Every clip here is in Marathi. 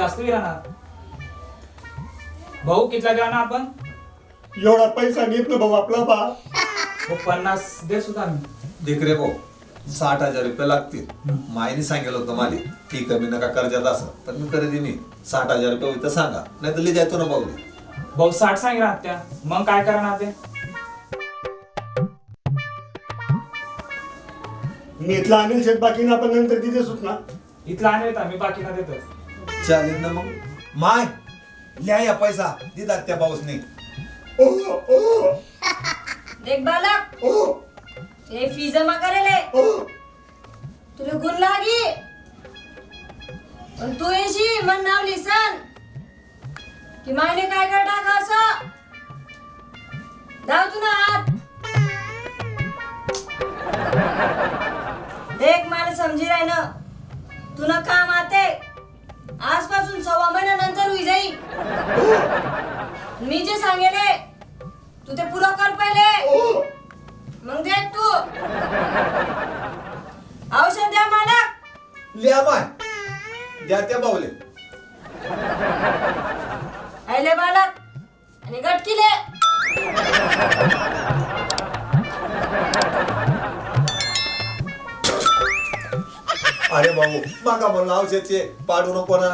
जास्त बी राहणार? भाऊ कितला द्या ना आपण? एवढा पैसा नेत ना भाऊ आपला बा. हो, पन्नास दे सुद्धा मी देख रे भाऊ साठ हजार रुपये लागतील. मायने सांगितलं होतं माले ठीक आहे मी नका कर्जात असं. पण मी खरेदी नाही साठ हजार रुपये होईल तर सांगा. नाही तर जायचो ना भाऊ भाऊ साठ सांग त्या मग काय करणार ते? मी इथला अनिल शेठ बाकी आपण नंतर तिथे सुटना इथला आणि मी बाकीना देतो चालेल ना मग? माय लिहा या पैसा. दिदात त्या पाऊसने देख बालक हे फी जमा करेले. तुला गुण लागी. पण तू येशी मन नाव लिसन की मायने काय कर टाका असं? धाव तू ना हात देख मला समजी राय ना तुला काम आते आजपासून सव्वा महिन्यानंतर होई जाई मी जे सांगेले तू ते पुरं कर पहिले. ओ मग देख तू. औषध द्या मालक. लिहा माय द्या त्या बाऊले. आयले बालक. आणि गटकिले. अरे भाऊ मागा म्हणलं औषधचे पाडू नको ना.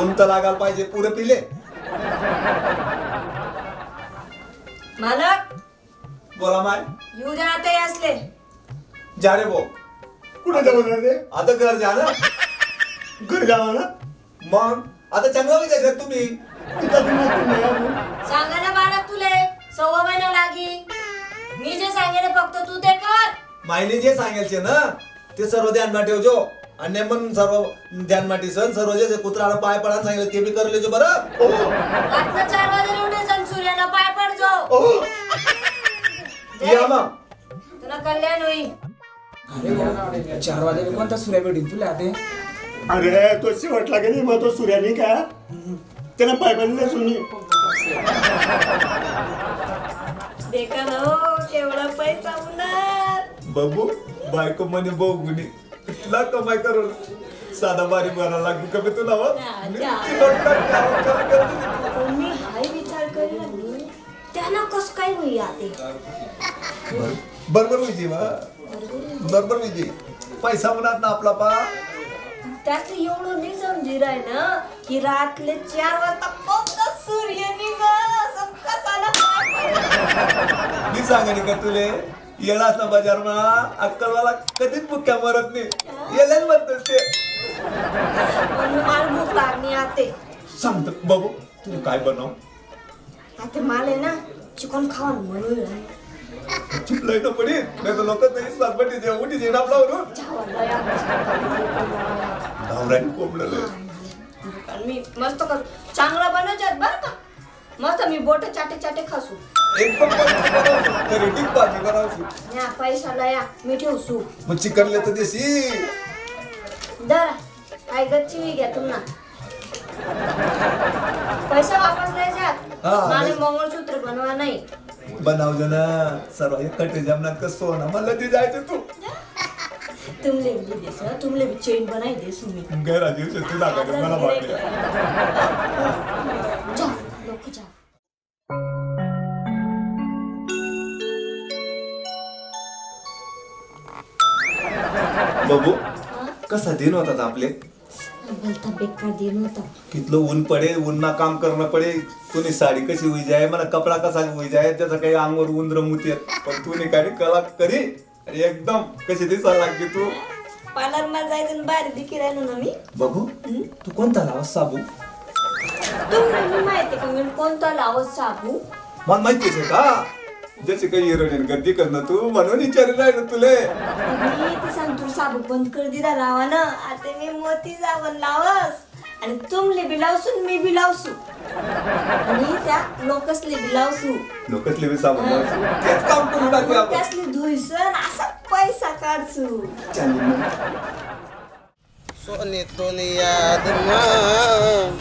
उंत लागायला पाहिजे पुरे पिले. मालक बोला माय. येऊ द्या आता हे असले. जा रे भाऊ. कुठे जाऊ रे? आता घर जा ना. घर जावा ना? मग आता चांगला विचार तुम्ही. तिथं तुम्ही. सांगा ना बालक तुले सव्वा महिना लागी. मी जे सांगेले फक्त तू ते कर. मायने जे सांगायचे ना ते सर्व ध्यानमा ठेवजो. आणि पण सर्व ध्यानमा ठेसन सर्व जे कुत्राला पाय पडा सांगितलं ते बी करले जो बरं. ओ. रात्र चार वाजे उठे सण सूर्याला पाय पडजो. ओ. या मग तुला कल्याण होई. अरे भाऊ चार वाजे कोणता सूर्य भेटीन तुला ते अरे तो शेवटला गेली मग तो सूर्याने काय त्याला पाय बनले सुनी. देखा ना हो केवढा पैसा उन्हात. बाबू बायको म्हणे बघुनी कितला कमाई करून साधा बारी मारा लागू कमी तुला हो? मी हाय विचार करी लागली त्यानं कस काय होई आते बरोबर विजय बरोबर विजय पैसा म्हणत ना आपला पा. त्याच एवढं नाही समजी राय ना की रातले चार वाजता सूर्य निघा. मी सांगणे का तुले? येणार ना बाजार मा अक्कलवाला कधीच मुक्या मरत नाही. येल्याच म्हणतात ते. आते. सांगतो. बाबू तुला काय बनव? आते मला आहे ना चिकन खावा ना म्हणून. चिपलाय ना पडी नाही तर लोक तरी जे उठी जे मस्त करून. धावराने कोंबडलं मी मस्त कर. चांगला बनवच्यात बर का? मस्त मी बोट चाटे चाटे खासू. एकदम मस्त बनवतो. तरी टीक भाजी बनवशी. या पैशाला या मी मग चिकनले तर देशी. दर काय गच्ची घ्या तुम्हाला पैसा वापस नाही जात हा, मला नाही. मंगळसूत्र बनवा नाही. बनवजो ना सर्व कटे जमनात कसं होणार म्हणलं ते जायचं तू. तुमले भी देस तुमले भी चेन बनाई देस मी. घरा दिवशी तू लागायचं मला वाटलं. बाबू कसा दिन होतात आपले? भलता बेकार दिन होता? कितलं ऊन पडे उन्हा काम करणं पडे. तुने साडी कशी होई जाय मला कपडा कसा होई जाय त्याचा काही अंगावर उंदर मुती पण तुने काय कला करी? आणि एकदम कशी दिसायला लागली तू? पार्लरमध्ये जायचं बाहेर दिकी राहिलो ना मी. बघू. तू कोणता लावा साबू? तुम्हाला माहिती का मी कोणता लावत साबू? मला माहितीच आहे का? जसे काही हिरोईन गर्दी करणं तू म्हणून विचारलं आहे ना तुले. मी ते सांगतो साबू बंद कर दिला लावा ना आता मी मोती साबण लावस आणि तुमले बी लावसून मी बी लावसू आणि त्या लोकसले बी लावसू लोकच लेवी साबू तेच काम करून टाकू आपण. त्यासले धुईसन असा पैसा काढसू. सोनी तोनी याद में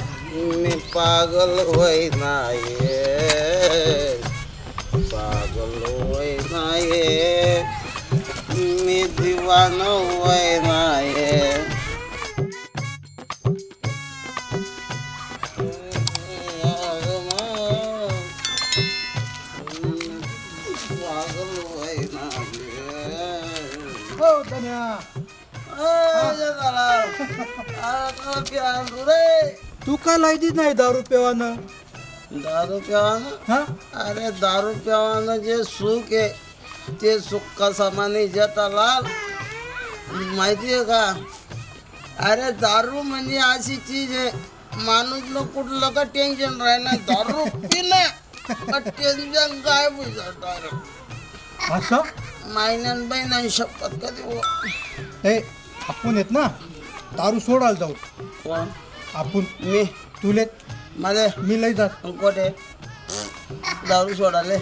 मी पागल होई नाये पागलोय नाही मी दिवान वय हो, नाही तू का लायतीच नाही दारू पेवानं? दारू प्यावानं हा? अरे दारू प्यावानं जे सुख आहे ते सुख कसा माने जटालाल? माहिती आहे का? अरे दारू म्हणजे अशी चीज आहे माणूसला कुठलं का टेन्शन राहणार? दारू पिणं. टेन्शन काय बुजत असं? महिन्यान महिन्यान शपथ कधी हो? ए आपण येत ना? दारू सोडायला जाऊ. कोण? आपण. मी. तुले मध्ये मी लय जात. कोठे दारू सोडाले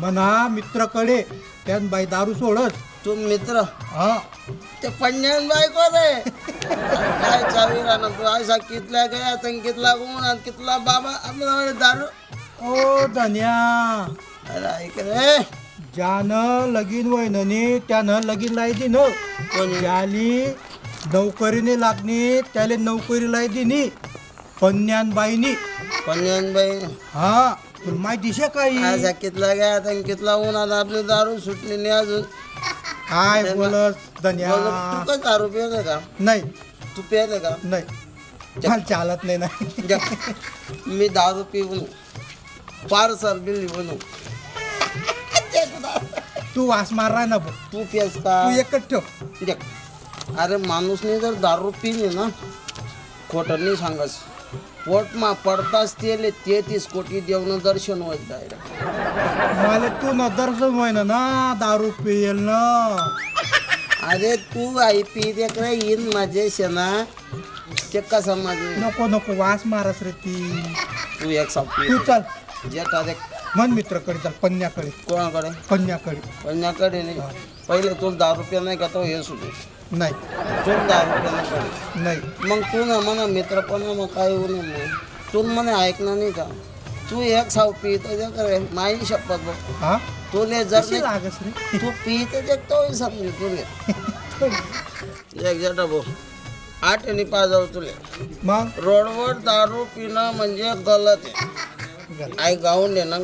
म्हणा मित्राकडे त्यान बाई दारू सोडस. तू मित्र? हा. ते पंजान बायको रे काय चावी राहणार? तू असा कितला गया तर कितला गुण कितला बाबा आपला दारू. ओ धन्या. अरे ऐक रे. ज्यानं लगीन वयननी त्यानं लगीन लायदी न कोणी? ज्याली नोकरीने लागणे त्याला नोकरी लायदी नी कन्यान बाईनी पंजान बाई हा तुला माहिती शे काही असा कितला गया तर कितला उन्हात आपली दारू सुटली नाही अजून. काय बोलत धन्या? बोल, तू का दारू पियले का? नाही. तू पियले का? नाही. मला चालत नाही नाही जा. मी दारू पिऊन पार्सल बिल बनू. तू वास मारला ना भाऊ. तू पियस का? तू एकच ठेव. देख अरे माणूसने जर दारू पिली ना खोटं नाही सांगस पोटमा पडताच तेले तेहतीस कोटी देवनं दर्शन होत डायरेक्ट मला तू न दर्शन होईना ना दारू पियल ना. अरे तू आई पी देख रे इन माझे शेना. ते कसं माझे? नको नको वास मारस रे ती. तू एक साप तू चल. जेटा देख. मन मित्राकडे चल पन्याकडे कोणाकडे? पन्याकडे कन्याकडे नाही. पहिले तुला दारू रुपया नाही का तो? हे सुटे नाही. दारू रुपया नाही. मग तू ना म्हणा मित्रपणा मग काय होऊ नये मग तू म्हणे ऐकणार नाही का? तू एक साव पी तर जे करे माई शपथ बघ. हा? तुले जर कशी नाही- लागस रे? तू पी तर देखतो समजे तुले. एक जटा भाऊ आठ आणि पाच जाऊ तुले. मग? रोडवर दारू पिणं म्हणजे गलत आहे. आई गाऊन दे ना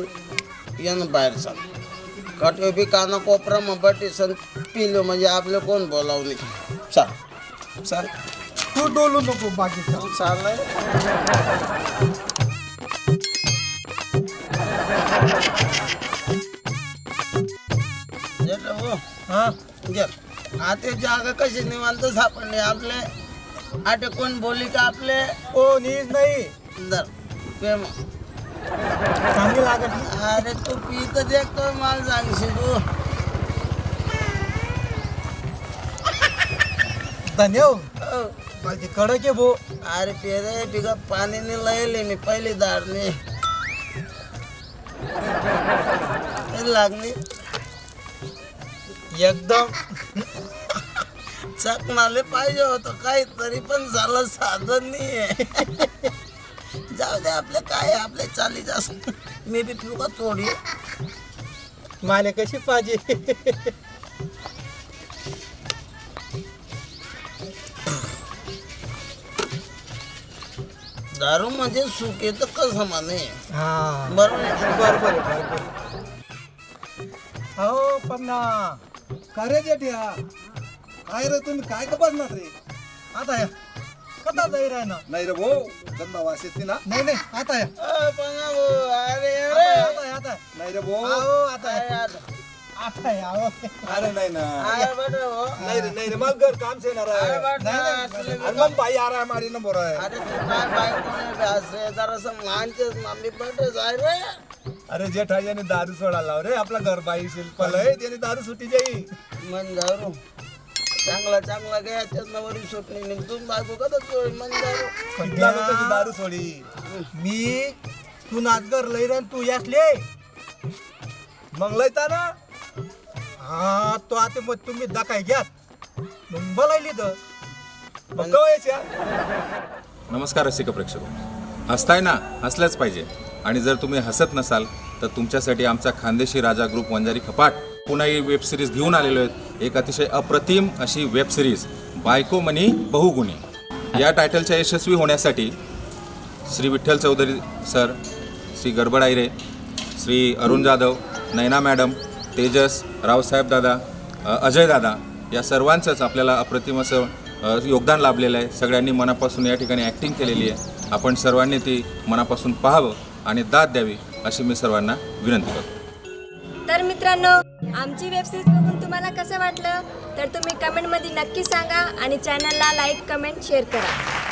येणं बाहेर सांग कटे बी काना कोपरा मग बटे सण पिलो म्हणजे आपले कोण बोलावं नाही चाल. चाल. तू डोलू नको बाकीचा. तू चाललाय हा? जर आता जागा कशी निवांत सापडली आपले? आटे कोण बोली का आपले? ओ नीज नाही. दर प्रेम. चांगली लागत नाही. अरे तू पी तर देखतो मला सांगशील तू धन्य हो. हो. माझी कडक आहे भो अरे पेरे बिगा पाणी नाही लयले मी पहिली दारने लागली एकदम चकनाले पाहिजे होतं काही तरी पण झालं साधन नाही दे आपले काय आपले चाली जास मी बी पिऊ का थोडी माले कशी पाहिजे? दारू म्हणजे सुख येतं कसं माने हा. बरोबर आहे. बरोबर आहे बरोबर हो पन्ना काय रे जेठ्या? काय रे तुम्ही काय का बसणार रे? आता या. कथा जाई राय ना? नाही रे भाऊ धंदा वास येते ना. नाही नाही आता या अरे आता या, अरे आता या. नाही रे भाऊ. आओ, आता या. आता या. अरे नाही ना. नाही रे नाही रे मग घर काम से ना तुला अरे मग भाई आ रहा है हमारी नंबर है अरे रे? रे. जेठा याने दारू सोडायला रे. आपला घर बाई शिल्पल आहे त्याने दारू सुटी जाई. चांगला चांगला गया त्यातनं वरी सुटली नाही तू बायको चोरी मन दारू सोडी मी तू नाचगर लई रे तू यासले. मग लयता ना हा तो आता मग तुम्ही दाखाय घ्यात मग बोलायली तर मग कवायच्या नमस्कार रसिक प्रेक्षक. हसताय ना हसल्याच पाहिजे. आणि जर तुम्ही हसत नसाल तर तुमच्यासाठी आमचा खानदेशी राजा ग्रुप वंजारी खपाट. पुन्हा ही वेब सिरीज घेऊन आलेलो आहेत. एक अतिशय अप्रतिम अशी वेब सिरीज बायको मनी बहुगुणी. या टायटलच्या यशस्वी होण्यासाठी श्री विठ्ठल चौधरी सर श्री गडबड आयरे श्री अरुण जाधव नैना मॅडम तेजस रावसाहेब दादा अजय दादा या सर्वांचंच आपल्याला अप्रतिम असं योगदान लाभलेलं आहे. सगळ्यांनी मनापासून या ठिकाणी ॲक्टिंग केलेली आहे. आपण सर्वांनी ती मनापासून पाहावं आणि दाद द्यावी अशी मी सर्वांना विनंती करतो. तर मित्रांनो आमची वेबसिरीज बघून तुम्हाला कसं वाटलं? तर तुम्ही कमेंटमध्ये नक्की सांगा आणि चॅनलला लाईक कमेंट शेअर करा.